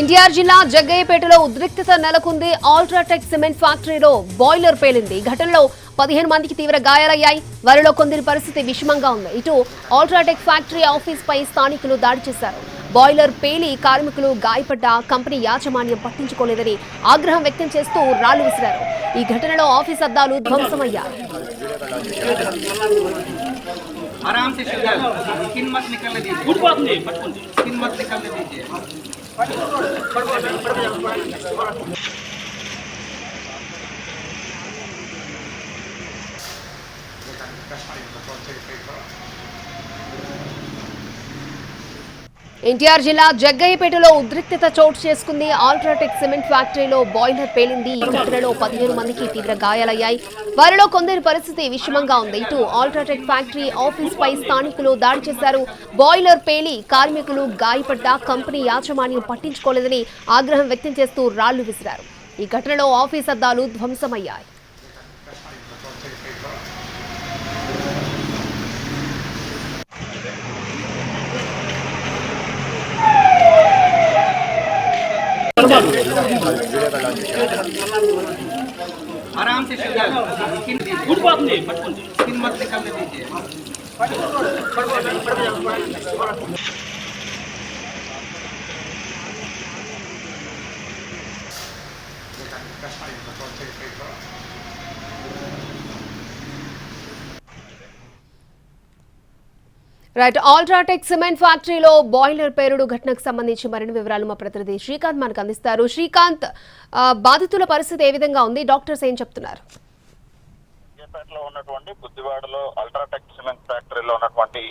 ఎన్టీఆర్ జిల్లా జగ్గయ్యపేటలో ఉద్రిక్తత నెలకొంది. ఆల్ట్రాటెక్ సిమెంట్ ఫ్యాక్టరీలో బాయిలర్ పేలింది. ఈ ఘటనలో పదిహేను మందికి తీవ్ర గాయాలయ్యాయి. వారిలో కొందరి పరిస్థితి విషమంగా ఉంది. ఇటు ఆల్ట్రాటెక్ ఫ్యాక్టరీ ఆఫీస్ పై స్థానికులు దాడి చేశారు. బాయిలర్ పేలి కార్మికులు గాయపడ్డ కంపెనీ యాజమాన్యం పట్టించుకోలేదని ఆగ్రహం వ్యక్తం చేస్తూ రాళ్ళు విసిరారు. ఈ ఘటనలో ఆఫీస్ అద్దాలు ధ్వంసమయ్యాయి. That's fine, the front take paper. NTR జిల్లా జగ్గయ్యపేటలో ఉద్రిక్తత చోటు చేసుకుంది. ఆల్ట్రాటెక్ సిమెంట్ ఫ్యాక్టరీలో బాయిలర్ పేలింది. ఈ ఘటనలో పదిహేను మందికి తీవ్ర గాయాలయ్యాయి. వారిలో కొందరి పరిస్థితి విషమంగా ఉంది. ఇటు ఆల్ట్రాటెక్ ఫ్యాక్టరీ ఆఫీస్ పై స్థానికులు దాడి చేశారు. బాయిలర్ పేలి కార్మికులు గాయపడ్డ కంపెనీ యాజమాన్యం పట్టించుకోలేదని ఆగ్రహం వ్యక్తం చేస్తూ రాళ్ళు విసిరారు. ఈ ఘటనలో ఆఫీస్ అద్దాలు ధ్వంసమయ్యాయి. आराम से गुड बात नहीं मत निकलने दीजिए Thank you. Right UltraTech cement ఫ్యాక్టరీలో బాయిలర్ పేరుడు ఘటనకు సంబంధించి మరిన్ని వివరాలు మా ప్రతినిధి శ్రీకాంత్ మనకు అందిస్తారు. శ్రీకాంత్ బాధితుల పరిస్థితి ఏ విధంగా ఉంది? డాక్టర్స్ ఏం చెప్తున్నారు? విజయపేటలో ఉన్నటువంటి బుద్దివాడలో అల్ట్రాటెక్ సిమెంట్ ఫ్యాక్టరీలో ఉన్నటువంటి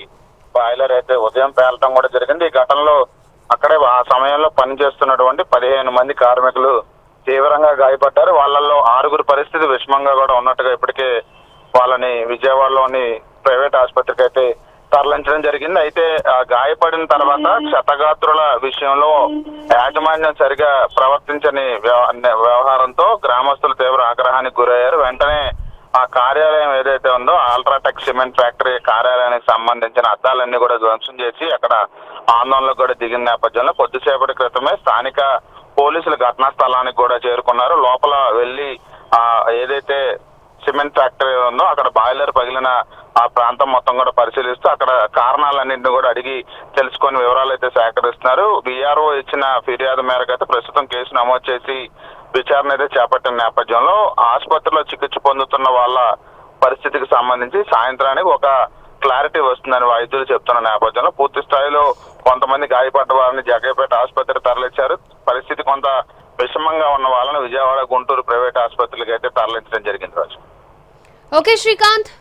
బాయిలర్ అయితే ఉదయం పేలటం కూడా జరిగింది. ఈ ఘటనలో అక్కడే ఆ సమయంలో పనిచేస్తున్నటువంటి పదిహేను మంది కార్మికులు తీవ్రంగా గాయపడ్డారు. వాళ్ళల్లో ఆరుగురు పరిస్థితి విషమంగా కూడా ఉన్నట్టుగా ఇప్పటికే వాళ్ళని విజయవాడలోని ప్రైవేట్ ఆసుపత్రికి అయితే తరలించడం జరిగింది. అయితే ఆ గాయపడిన తర్వాత క్షతగాత్రుల విషయంలో యాజమాన్యం సరిగా ప్రవర్తించని వ్యవ- వ్యవహారంతో గ్రామస్తులు తీవ్ర ఆగ్రహానికి గురయ్యారు. వెంటనే ఆ కార్యాలయం ఏదైతే ఉందో అల్ట్రాటెక్ సిమెంట్ ఫ్యాక్టరీ కార్యాలయానికి సంబంధించిన అద్దాలన్నీ కూడా ధ్వంసం చేసి అక్కడ ఆందోళనకు కూడా దిగిన నేపథ్యంలో కొద్దిసేపటి క్రితమే స్థానిక పోలీసులు ఘటనా స్థలానికి కూడా చేరుకున్నారు. లోపల వెళ్ళి ఆ ఏదైతే సిమెంట్ ఫ్యాక్టరీ ఉందో అక్కడ బాయిలర్ పగిలిన ఆ ప్రాంతం మొత్తం కూడా పరిశీలిస్తూ అక్కడ కారణాలన్నింటినీ కూడా అడిగి తెలుసుకొని వివరాలు అయితే సేకరిస్తున్నారు. బీఆర్ఓ ఇచ్చిన ఫిర్యాదు మేరకు అయితే ప్రస్తుతం కేసు నమోదు చేసి విచారణ అయితే చేపట్టిన నేపథ్యంలో ఆసుపత్రిలో చికిత్స పొందుతున్న వాళ్ళ పరిస్థితికి సంబంధించి సాయంత్రానికి ఒక క్లారిటీ వస్తుందని వైద్యులు చెప్తున్న నేపథ్యంలో పూర్తి స్థాయిలో కొంతమంది గాయపడ్డ వారిని జగేపేట ఆసుపత్రి తరలించారు పరిస్థితి కొంత విషమంగా ఉన్న వాళ్ళని విజయవాడ గుంటూరు ప్రైవేట్ ఆసుపత్రికి అయితే తరలించడం జరిగింది రాజు. ఓకే శ్రీకాంత్.